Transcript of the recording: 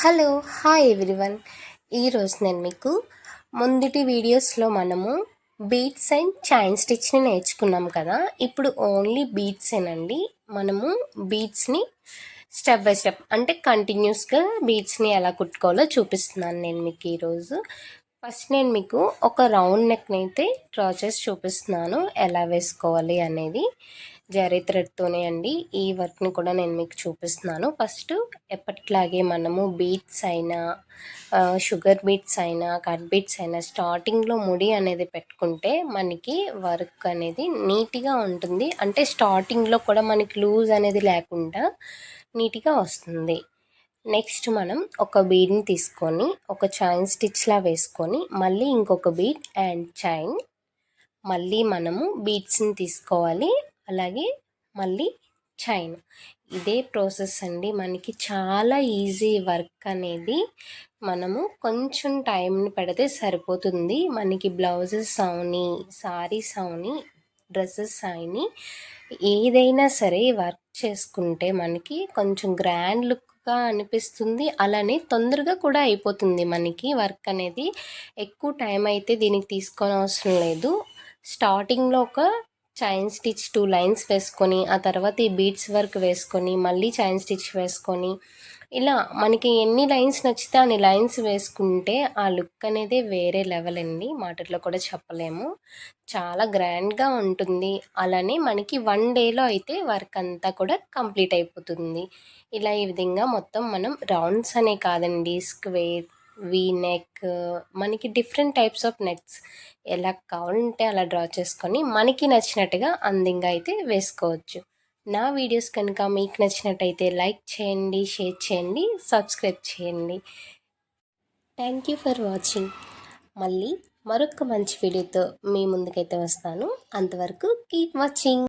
Hello hi everyone. ఈరోజు నేను మీకు ముందుటి వీడియోస్లో మనము బీట్స్ అండ్ చైన్ స్టిచ్ని నేర్చుకున్నాం కదా. ఇప్పుడు ఓన్లీ బీట్సేనండి మనము బీట్స్ని స్టెప్ బై స్టెప్ అంటే కంటిన్యూస్గా బీట్స్ని ఎలా కుట్టుకోవాలో చూపిస్తున్నాను నేను మీకు ఈరోజు ఫస్ట్ నేను మీకు ఒక రౌండ్ నెక్ని అయితే డ్రా చేసి చూపిస్తున్నాను. ఎలా వేసుకోవాలి అనేది జరీ థ్రెడ్తోనే అండి. ఈ వర్క్ని కూడా నేను మీకు చూపిస్తున్నాను. ఫస్ట్ ఎప్పట్లాగే మనము బీట్స్ అయినా షుగర్ బీట్స్ అయినా కట్ బీట్స్ అయినా స్టార్టింగ్లో ముడి అనేది పెట్టుకుంటే మనకి వర్క్ అనేది నీట్గా ఉంటుంది. అంటే స్టార్టింగ్లో కూడా మనకి లూజ్ అనేది లేకుండా నీట్గా వస్తుంది. నెక్స్ట్ మనం ఒక బీడ్ని తీసుకొని ఒక చైన్ స్టిచ్లా వేసుకొని మళ్ళీ ఇంకొక బీడ్ అండ్ చైన్ మళ్ళీ మనము బీడ్స్ని తీసుకోవాలి అలాగే మళ్ళీ చైన్ ఇదే ప్రాసెస్ అండి. మనకి చాలా ఈజీ వర్క్ అనేది. మనము కొంచెం టైంని పెడితే సరిపోతుంది. మనకి బ్లౌజెస్ అవని సారీస్ అవని డ్రెస్సెస్ అయిని ఏదైనా సరే వర్క్ చేసుకుంటే మనకి కొంచెం గ్రాండ్ లుక్ అనిపిస్తుంది. అలానే తొందరగా కూడా అయిపోతుంది మనకి వర్క్ అనేది. ఎక్కువ టైం అయితే దీనికి తీసుకొని అవసరం లేదు. స్టార్టింగ్లో ఒక చైన్ స్టిచ్ టూ లైన్స్ వేసుకొని ఆ తర్వాత ఈ బీడ్స్ వర్క్ వేసుకొని మళ్ళీ చైన్ స్టిచ్ వేసుకొని ఇలా మనకి ఎన్ని లైన్స్ నచ్చితే అన్ని లైన్స్ వేసుకుంటే ఆ లుక్ అనేది వేరే లెవెల్ అండి. మాటల్లో కూడా చెప్పలేము. చాలా గ్రాండ్గా ఉంటుంది. అలానే మనకి వన్ డేలో అయితే వర్క్ అంతా కూడా కంప్లీట్ అయిపోతుంది. ఇలా ఈ విధంగా మొత్తం మనం రౌండ్స్ అనే కాదండి. స్క్వేర్ వీ నెక్ మనకి డిఫరెంట్ టైప్స్ ఆఫ్ నెక్స్ ఎలా కావాలంటే అలా డ్రా చేసుకొని మనకి నచ్చినట్టుగా అందంగా అయితే వేసుకోవచ్చు. నా వీడియోస్ కనుక మీకు నచ్చినట్టయితే లైక్ చేయండి షేర్ చేయండి సబ్స్క్రైబ్ చేయండి. థ్యాంక్ యూ ఫర్ వాచింగ్ మళ్ళీ మరొక మంచి వీడియోతో మీ ముందుకైతే వస్తాను. అంతవరకు కీప్ వాచింగ్